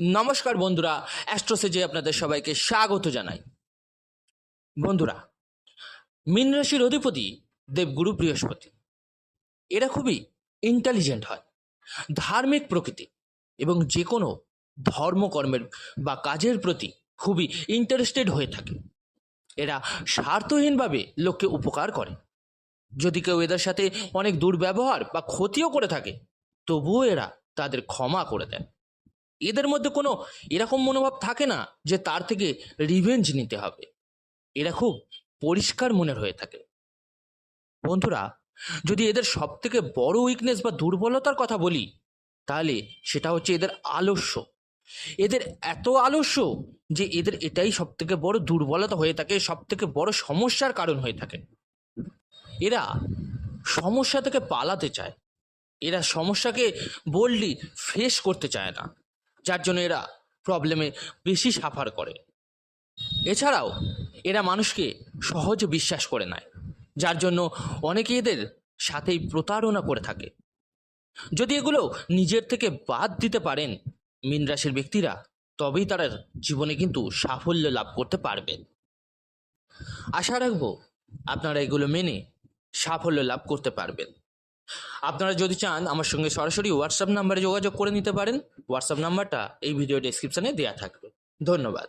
নমস্কার বন্ধুরা, অ্যাস্ট্রোসেজে আপনাদের সবাইকে স্বাগত জানাই। বন্ধুরা, মীন রাশির অধিপতি দেবগুরু বৃহস্পতি, এরা খুবই ইন্টেলিজেন্ট হয়, ধার্মিক প্রকৃতি এবং যে কোনো ধর্মকর্মের বা কাজের প্রতি খুবই ইন্টারেস্টেড হয়ে থাকে। এরা স্বার্থহীনভাবে লোককে উপকার করে। যদি কেউ এদের সাথে অনেক দুর্ব্যবহার বা ক্ষতিও করে থাকে, তবুও এরা তাদের ক্ষমা করে দেন এদের মধ্যে কোনো এরকম মনোভাব থাকে না যে তার থেকে রিভেঞ্জ নিতে হবে। এরা খুব পরিষ্কার মনের হয়ে থাকে। বন্ধুরা, যদি এদের সব থেকে বড় উইকনেস বা দুর্বলতার কথা বলি, তাহলে সেটা হচ্ছে এদের আলস্য। এদের এত আলস্য যে এদের এটাই সব থেকে বড় দুর্বলতা হয়ে থাকে সব থেকে বড় সমস্যার কারণ হয়ে থাকে। এরা সমস্যা থেকে পালাতে চায়। এরা সমস্যাকে বললি ফেস করতে চায় না। যার জন্য এরা প্রবলেমে বেশি সাফার করে। এছাড়াও, এরা মানুষকে সহজে বিশ্বাস করে নেয়, যার জন্য অনেকে এদের সাথেই প্রতারণা করে থাকে। যদি এগুলো নিজের থেকে বাদ দিতে পারেন, মীন রাশির ব্যক্তিরা, তবেই তারা জীবনে কিন্তু সাফল্য লাভ করতে পারবেন। আশা রাখব, আপনারা এগুলো মেনে সাফল্য লাভ করতে পারবেন। আপনারা যদি চান, আমার সঙ্গে সরাসরি হোয়াটসঅ্যাপ নাম্বারে যোগাযোগ করে নিতে পারেন। হোয়াটসঅ্যাপ নাম্বারটা এই ভিডিও ডেসক্রিপশনে দেওয়া থাকবে। ধন্যবাদ।